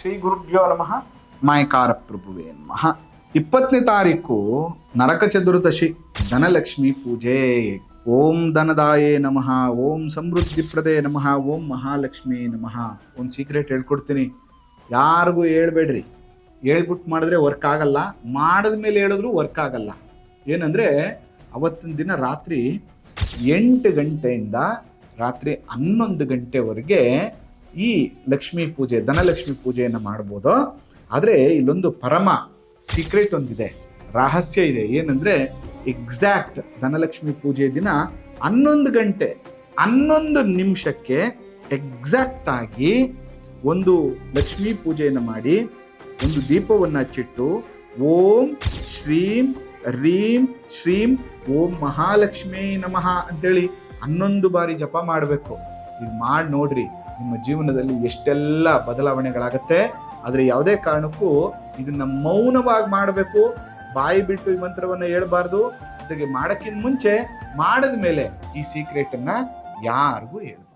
ಶ್ರೀ ಗುರುಭ್ಯೋ ನಮಃ. ಮಾಯಕಾರ ಪ್ರಭುವೇ ನಮಃ. ಇಪ್ಪತ್ತನೇ ತಾರೀಕು ನರಕ ಚತುರ್ದಶಿ, ಧನಲಕ್ಷ್ಮಿ ಪೂಜೆ. ಓಂ ಧನದಾಯೇ ನಮಃ, ಓಂ ಸಮೃದ್ಧಿ ಪ್ರದೇ ನಮಃ, ಓಂ ಮಹಾಲಕ್ಷ್ಮಿ ನಮಃ. ಒಂದು ಸೀಕ್ರೆಟ್ ಹೇಳ್ಕೊಡ್ತೀನಿ. ಯಾರಿಗೂ ಹೇಳ್ಬೇಡ್ರಿ. ಹೇಳ್ಬಿಟ್ಟು ಮಾಡಿದ್ರೆ ವರ್ಕ್ ಆಗಲ್ಲ. ಮಾಡಿದ ಮೇಲೆ ಹೇಳಿದ್ರು ವರ್ಕ್ ಆಗಲ್ಲ. ಏನಂದ್ರೆ, ಅವತ್ತಿನ ದಿನ ರಾತ್ರಿ ಎಂಟು ಗಂಟೆಯಿಂದ ರಾತ್ರಿ ಹನ್ನೊಂದು ಗಂಟೆವರೆಗೆ ಈ ಲಕ್ಷ್ಮೀ ಪೂಜೆ, ಧನಲಕ್ಷ್ಮಿ ಪೂಜೆಯನ್ನು ಮಾಡ್ಬೋದು? ಆದರೆ ಇಲ್ಲೊಂದು ಪರಮ ಸೀಕ್ರೆಟ್ ಒಂದಿದೆ. ರಹಸ್ಯ ಇದೆ. ಏನಂದರೆ ಎಕ್ಸಾಕ್ಟ್ ಧನಲಕ್ಷ್ಮಿ ಪೂಜೆ ದಿನ ಹನ್ನೊಂದು ಗಂಟೆ, ಹನ್ನೊಂದು ನಿಮಿಷಕ್ಕೆ ಎಕ್ಸಾಕ್ಟ್ ಆಗಿ ಒಂದು ಲಕ್ಷ್ಮೀ ಪೂಜೆಯನ್ನು ಮಾಡಿ, ಒಂದು ದೀಪವನ್ನು ಹಚ್ಚಿಟ್ಟು ಓಂ ಶ್ರೀಂ ರೀಂ ಶ್ರೀಂ ಓಂ ಮಹಾಲಕ್ಷ್ಮೀ ನಮಃ ಅಂತೇಳಿ ಹನ್ನೊಂದು ಬಾರಿ ಜಪ ಮಾಡಬೇಕು. ಇದು ಮಾಡಿ ನೋಡ್ರಿ. ನಿಮ್ಮ ಜೀವನದಲ್ಲಿ ಎಷ್ಟೆಲ್ಲ ಬದಲಾವಣೆಗಳಾಗತ್ತೆ, ಆದರೆ ಯಾವುದೇ ಕಾರಣಕ್ಕೂ ಇದನ್ನ ಮೌನವಾಗಿ ಮಾಡಬೇಕು, ಬಾಯಿ ಬಿಟ್ಟು ಈ ಮಂತ್ರವನ್ನು ಹೇಳ್ಬಾರ್ದು. ಜೊತೆಗೆ ಮಾಡೋಕ್ಕಿಂತ ಮುಂಚೆ ಮಾಡಿದ ಮೇಲೆ ಈ ಸೀಕ್ರೆಟನ್ನು ಯಾರಿಗೂ ಹೇಳ್ಬಾರ್ದು.